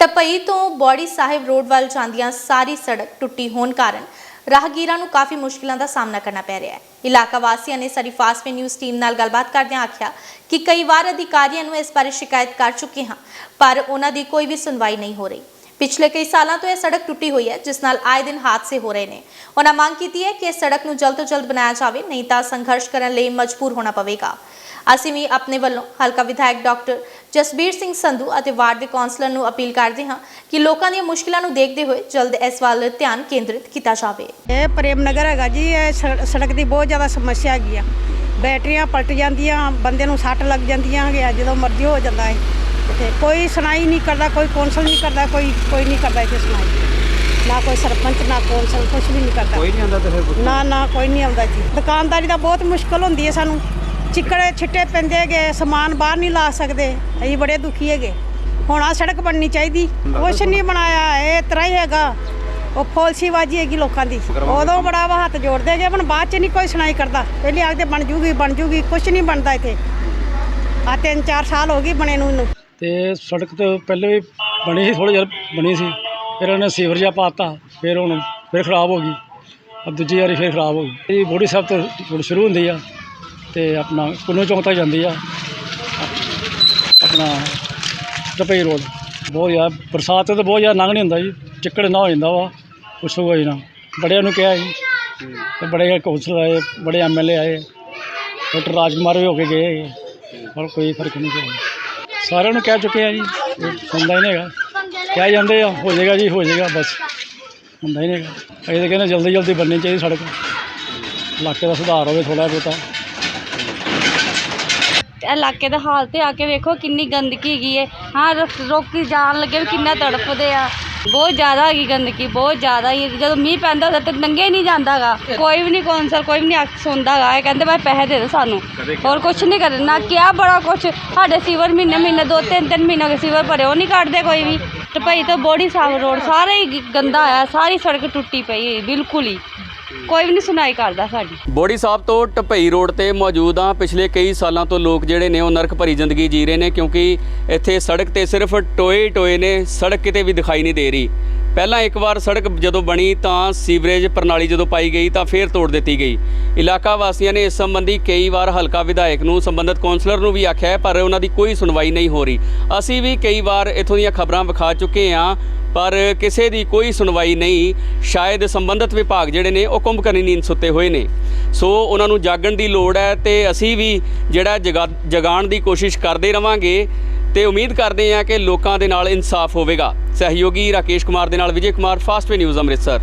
ਟਪਈ ਤੋਂ ਬੋੜੀ ਸਾਹਿਬ ਰੋਡ ਵੱਲ ਜਾਂਦੀਆਂ ਸਾਰੀ ਸੜਕ ਟੁੱਟੀ ਹੋਣ ਕਾਰਨ ਰਾਹਗੀਰਾਂ ਨੂੰ ਕਾਫੀ ਮੁਸ਼ਕਿਲਾਂ ਦਾ ਸਾਹਮਣਾ ਕਰਨਾ ਪੈ ਰਿਹਾ ਹੈ। ਇਲਾਕਾ ਵਾਸੀਆਂ ਨੇ ਸਾਡੀ ਫਾਸਟ ਨਿਊਜ਼ ਟੀਮ ਨਾਲ ਗੱਲਬਾਤ ਕਰਦਿਆਂ ਆਖਿਆ ਕਿ ਕਈ ਵਾਰ ਅਧਿਕਾਰੀਆਂ ਨੂੰ ਇਸ ਬਾਰੇ ਸ਼ਿਕਾਇਤ ਕਰ ਚੁੱਕੇ ਹਾਂ, ਪਰ ਉਹਨਾਂ ਦੀ ਕੋਈ ਵੀ ਸੁਣਵਾਈ ਨਹੀਂ ਹੋ ਰਹੀ। ਪਿਛਲੇ ਕਈ ਸਾਲਾਂ ਤੋਂ ਇਹ ਸੜਕ ਟੁੱਟੀ ਹੋਈ ਹੈ, ਜਿਸ ਨਾਲ ਆਏ ਦਿਨ ਹਾਦਸੇ ਹੋ ਰਹੇ ਨੇ। ਉਹਨਾਂ ਮੰਗ ਕੀਤੀ ਹੈ ਕਿ ਇਸ ਸੜਕ ਨੂੰ ਜਲਦ ਤੋਂ ਜਲਦ ਬਣਾਇਆ ਜਾਵੇ, ਨਹੀਂ ਤਾਂ ਸੰਘਰਸ਼ ਕਰਨ ਲਈ ਮਜਬੂਰ ਹੋਣਾ ਪਵੇਗਾ। ਅਸੀਂ ਵੀ ਆਪਣੇ ਵੱਲੋਂ ਹਲਕਾ ਵਿਧਾਇਕ ਡਾਕਟਰ ਜਸਬੀਰ ਸਿੰਘ ਸੰਧੂ ਅਤੇ ਵਾਰਡ ਦੇ ਕੌਂਸਲਰ ਨੂੰ ਅਪੀਲ ਕਰਦੇ ਹਾਂ ਕਿ ਲੋਕਾਂ ਦੀਆਂ ਮੁਸ਼ਕਲਾਂ ਨੂੰ ਦੇਖਦੇ ਹੋਏ ਜਲਦ ਇਸ ਵੱਲ ਧਿਆਨ ਕੇਂਦਰਿਤ ਕੀਤਾ ਜਾਵੇ। ਇਹ ਪ੍ਰੇਮ ਨਗਰ ਹੈਗਾ ਜੀ, ਇਹ ਸੜ- ਸੜਕ ਦੀ ਬਹੁਤ ਜ਼ਿਆਦਾ ਸਮੱਸਿਆ ਹੈਗੀ ਆ। ਬੈਟਰੀਆਂ ਪਲਟ ਜਾਂਦੀਆਂ, ਬੰਦੇ ਨੂੰ ਸੱਟ ਲੱਗ ਜਾਂਦੀਆਂ ਹੈਗੀਆਂ ਜਦੋਂ ਮਰਜ਼ੀ ਹੋ ਜਾਂਦਾ ਹੈ ਤੇ ਕੋਈ ਸੁਣਾਈ ਨਹੀਂ ਕਰਦਾ ਕੋਈ ਕੌਂਸਲ ਨਹੀਂ ਕਰਦਾ ਕੋਈ ਕੋਈ ਨਹੀਂ ਕਰਦਾ ਇੱਥੇ ਸੁਣਾਈ। ਨਾ ਕੋਈ ਸਰਪੰਚ ਨਾ ਕੌਂਸਲ ਕੁਝ ਵੀ ਨਹੀਂ ਕਰਦਾ। ਕੋਈ ਨਹੀਂ ਆਉਂਦਾ ਤੇ ਫਿਰ ਨਾ ਨਾ ਕੋਈ ਨਹੀਂ ਆਉਂਦਾ ਜੀ ਦੁਕਾਨਦਾਰੀ ਦਾ ਬਹੁਤ ਮੁਸ਼ਕਲ ਹੁੰਦੀ ਹੈ ਸਾਨੂੰ। ਚਿੱਕੜੇ ਛਿੱਟੇ ਪੈਂਦੇ ਹੈਗੇ ਸਮਾਨ ਬਾਹਰ ਨਹੀਂ ਲਾ ਸਕਦੇ। ਅਸੀਂ ਬੜੇ ਦੁਖੀ ਹੈਗੇ। ਹੁਣ ਆ ਸੜਕ ਬਣਨੀ ਚਾਹੀਦੀ। ਕੁਛ ਨਹੀਂ ਬਣਾਇਆ ਇਹ ਤਰ੍ਹਾਂ ਹੀ ਹੈਗਾ। ਉਹ ਫੋਲਸੀ ਬਾਜੀ ਹੈਗੀ ਲੋਕਾਂ ਦੀ। ਉਦੋਂ ਬੜਾ ਵਾ ਹੱਥ ਜੋੜਦੇ ਹੈਗੇ ਪਰ ਬਾਅਦ ਚ ਨਹੀਂ ਕੋਈ ਸੁਣਾਈ ਕਰਦਾ। ਪਹਿਲੇ ਆਖਦੇ ਬਣ ਜੂਗੀ ਬਣ ਜੂਗੀ ਕੁਛ ਨਹੀਂ ਬਣਦਾ ਇੱਥੇ। ਆ ਤਿੰਨ ਚਾਰ ਸਾਲ ਹੋ ਗਏ ਬਣੇ ਨੂੰ ਇਹਨੂੰ। ਅਤੇ ਸੜਕ ਤਾਂ ਪਹਿਲੇ ਵੀ ਬਣੀ ਸੀ ਥੋੜੀ ਜਿਹੀ ਬਣੀ ਸੀ। ਫਿਰ ਉਹਨੇ ਸੀਵਰ ਜਿਹਾ ਪਾਤਾ, ਫਿਰ ਹੁਣ ਫਿਰ ਖਰਾਬ ਹੋ ਗਈ। ਅਬ ਦੂਜੀ ਵਾਰੀ ਫਿਰ ਖਰਾਬ ਹੋ ਗਈ। ਇਹ ਬੋੜੀ ਸਾਹਿਬ ਤੋਂ ਰੋਡ ਸ਼ੁਰੂ ਹੁੰਦੀ ਆ ਅਤੇ ਆਪਣਾ ਕੁੰਨੂ ਚੌਂਕ ਤੱਕ ਜਾਂਦੀ ਆ। ਆਪਣਾ ਟਪਈ ਰੋਡ। ਬਹੁਤ ਜ਼ਿਆਦਾ ਬਰਸਾਤ ਤੇ ਤਾਂ ਬਹੁਤ ਜ਼ਿਆਦਾ ਲੰਘ ਨਹੀਂ ਹੁੰਦਾ ਜੀ। ਚਿੱਕੜ ਨਾ ਹੋ ਜਾਂਦਾ ਵਾ, ਕੁਛ ਹੋ ਜਾਣਾ ਬੜਿਆਂ ਨੂੰ ਕਿਹਾ ਜੀ ਤੇ ਬੜੇ ਕੌਂਸਲਰ ਆਏ, ਬੜੇ ਐਮਐਲਏ ਆਏ। ਡਾਕਟਰ ਰਾਜਕੁਮਾਰ ਵੀ ਹੋ ਕੇ ਗਏ। ਹੈਗੇ। ਪਰ ਕੋਈ ਫ਼ਰਕ ਨਹੀਂ ਪਿਆ। ਸਾਰਿਆਂ ਨੂੰ ਕਹਿ ਚੁੱਕੇ ਆ ਜੀ, ਹੁੰਦਾ ਹੀ ਨਹੀਂ ਹੈਗਾ। ਕਹਿ ਜਾਂਦੇ ਆ, ਹੋ ਜਾਏਗਾ ਜੀ, ਹੋ ਜਾਏਗਾ, ਬਸ। ਹੁੰਦਾ ਹੀ ਨਹੀਂ ਹੈਗਾ। ਅਸੀਂ ਤਾਂ ਕਹਿੰਦੇ ਜਲਦੀ ਜਲਦੀ ਬਣਨੀ ਚਾਹੀਦੀ ਸੜਕ। ਇਲਾਕੇ ਦਾ ਸੁਧਾਰ ਹੋਵੇ ਥੋੜ੍ਹਾ ਬਹੁਤਾ ਇਲਾਕੇ ਦਾ ਹਾਲ ਤੇ ਆ ਕੇ ਵੇਖੋ ਕਿੰਨੀ ਗੰਦਗੀ ਹੈਗੀ ਹੈ ਹਾਂ ਰਸ- ਜਾਣ ਲੱਗੇ ਵੀ ਕਿੰਨਾ ਤੜਫਦੇ ਆ। ਬਹੁਤ ਜ਼ਿਆਦਾ ਹੈਗੀ ਗੰਦਗੀ ਬਹੁਤ ਜ਼ਿਆਦਾ ਹੀ। ਜਦੋਂ ਮੀਂਹ ਪੈਂਦਾ ਉਦੋਂ ਤੇ ਨੰਗੇ ਨਹੀਂ ਜਾਂਦਾਗਾ। ਕੋਈ ਵੀ ਨਹੀਂ ਕੌਂਸਲ ਕੋਈ ਵੀ ਨਹੀਂ ਅੱਖ ਸੁਣਦਾਗਾ। ਇਹ ਕਹਿੰਦੇ ਬਈ ਪੈਸੇ ਦੇ ਦਿਓ ਸਾਨੂੰ। ਹੋਰ ਕੁਝ ਨਹੀਂ ਕਰਨਾ ਕਿਹਾ ਬੜਾ ਕੁਝ ਸਾਡੇ ਸੀਵਰ ਮਹੀਨੇ ਮਹੀਨੇ ਦੋ ਤਿੰਨ ਤਿੰਨ ਮਹੀਨੇ ਹੋ ਗਏ ਸੀਵਰ ਭਰੇ। ਉਹ ਨਹੀਂ ਕੱਢਦੇ ਕੋਈ ਵੀ। ਟਪਈ ਤੋਂ ਬੋੜੀ ਸਾਹਿਬ ਰੋਡ ਸਾਰਾ ਹੀ ਗੰਦਾ ਆ ਸਾਰੀ ਸੜਕ ਟੁੱਟੀ ਪਈ ਬਿਲਕੁਲ ਹੀ। ਕੋਈ ਵੀ ਨਹੀਂ ਸੁਣਾਈ ਕਰਦਾ ਸਾਡੀ। ਬੋੜੀ ਸਾਹਿਬ ਤੋਂ ਟਪਈ ਰੋਡ ਤੇ ਮੌਜੂਦ ਹਾਂ ਪਿਛਲੇ ਕਈ ਸਾਲਾਂ ਤੋਂ ਲੋਕ ਜਿਹੜੇ ਨੇ ਉਹ ਨਰਕ ਭਰੀ ਜ਼ਿੰਦਗੀ ਜੀ ਰਹੇ ਨੇ ਕਿਉਂਕਿ ਇੱਥੇ ਸੜਕ ਤੇ ਸਿਰਫ ਟੋਏ ਟੋਏ ਨੇ, ਸੜਕ ਕਿਤੇ ਵੀ ਦਿਖਾਈ ਨਹੀਂ ਦੇ ਰਹੀ। ਪਹਿਲਾਂ ਇੱਕ ਵਾਰ ਸੜਕ ਜਦੋਂ ਬਣੀ ਤਾਂ ਸੀਵਰੇਜ ਪ੍ਰਣਾਲੀ ਜਦੋਂ ਪਾਈ ਗਈ ਤਾਂ ਫੇਰ ਤੋੜ ਦਿੱਤੀ ਗਈ। ਇਲਾਕਾ ਵਾਸੀਆਂ ਨੇ ਇਸ ਸੰਬੰਧੀ ਕਈ ਵਾਰ ਹਲਕਾ ਵਿਧਾਇਕ ਨੂੰ, ਸੰਬੰਧਿਤ ਕੌਂਸਲਰ ਨੂੰ ਵੀ ਆਖਿਆ ਪਰ ਉਹਨਾਂ ਦੀ ਕੋਈ ਸੁਣਵਾਈ ਨਹੀਂ ਹੋ ਰਹੀ। ਅਸੀਂ ਵੀ ਕਈ ਵਾਰ ਇਥੋਂ ਦੀਆਂ ਖਬਰਾਂ ਵਿਖਾ ਚੁੱਕੇ ਹਾਂ, ਪਰ ਕਿਸੇ ਦੀ ਕੋਈ ਸੁਣਵਾਈ ਨਹੀਂ। ਸ਼ਾਇਦ ਸੰਬੰਧਿਤ ਵਿਭਾਗ ਜਿਹੜੇ ਨੇ, ਉਹ ਕੁੰਭਕਰਨੀ ਨੀਂਦ ਸੁੱਤੇ ਹੋਏ ਨੇ। ਸੋ ਉਹਨਾਂ ਨੂੰ ਜਾਗਣ ਦੀ ਲੋੜ ਹੈ ਤੇ ਅਸੀਂ ਵੀ ਜਿਹੜਾ ਜਗਾ- ਜਗਾਉਣ ਦੀ ਕੋਸ਼ਿਸ਼ ਕਰਦੇ ਰਵਾਂਗੇ। ਤੇ ਉਮੀਦ ਕਰਦੇ ਹਾਂ ਕਿ ਲੋਕਾਂ ਦੇ ਨਾਲ ਇਨਸਾਫ ਹੋਵੇਗਾ। ਸਹਿਯੋਗੀ ਰਾਕੇਸ਼ ਕੁਮਾਰ ਦੇ ਨਾਲ ਵਿਜੇ ਕੁਮਾਰ ਫਾਸਟਵੇ ਨਿਊਜ਼ ਅੰਮ੍ਰਿਤਸਰ।